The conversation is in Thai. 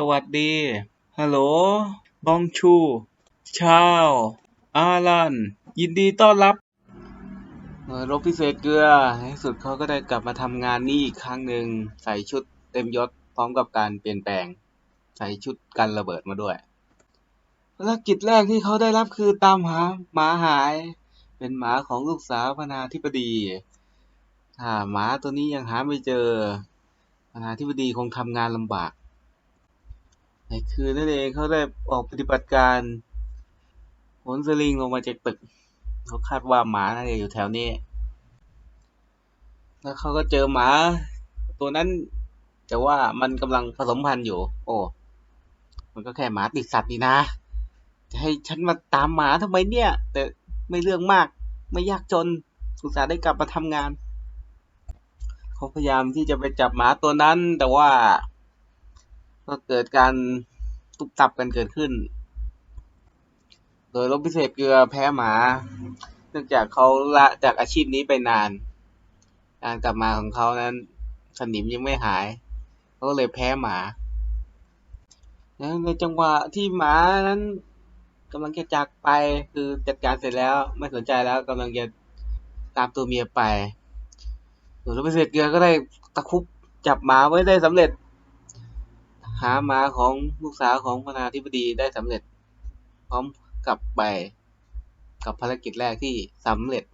สวัสดี ฮัลโหล บองชู ชาว อารัน ยินดีต้อนรับรบพิเศษเกลือ ในที่สุดเขาก็ได้กลับมาทำงานนี้อีกครั้งหนึ่ง ใส่ชุดเต็มยศพร้อมกับการเปลี่ยนแปลง ใส่ชุดกันระเบิดมาด้วย ภารกิจแรกที่เขาได้รับคือตามหาหมาหาย เป็นหมาของลูกสาวพนาธิบดี ถ้าหมาตัวนี้ยังหาไม่เจอพนาธิบดีคงทำงานลำบาก ในคืนนั่นเองเขาได้ออกปฏิบัติการโหนสลิงลงมาจากตึกเขาคาดว่าหมาน่าจะอยู่แถวนี้ แล้วเขาก็เจอหมา ตัวนั้นแต่ว่ามันกำลังผสมพันธุ์อยู่ โอ้มันก็แค่หมาติดสัตว์นี่นะ จะให้ฉันมาตามหมาทำไมเนี่ย แต่ไม่เรื่องมากไม่ยากจนอุตส่าห์ได้กลับมาทำงาน เขาพยายามที่จะไปจับหมาตัวนั้น แต่ว่า ก็เกิดการตุบตับกันเกิดขึ้น โดยรบพิเศษเกลือแพ้หมา เนื่องจากเขาละจากอาชีพนี้ไปนาน การกลับมาของเขานั้นสนิมยังไม่หาย เขาก็เลยแพ้หมา ในจังหวะที่หมานั้นกำลังจะจากไปคือจัดการเสร็จแล้ว ไม่สนใจแล้วกำลังจะตามตัวเมียไปส่วนรบพิเศษเกลือก็ได้ตะคุบจับหมาไว้ได้สำเร็จ หาหมาของลูกสาวของประนาธิบดีได้สำเร็จ พร้อมกับไปกับภารกิจแรกที่สำเร็จ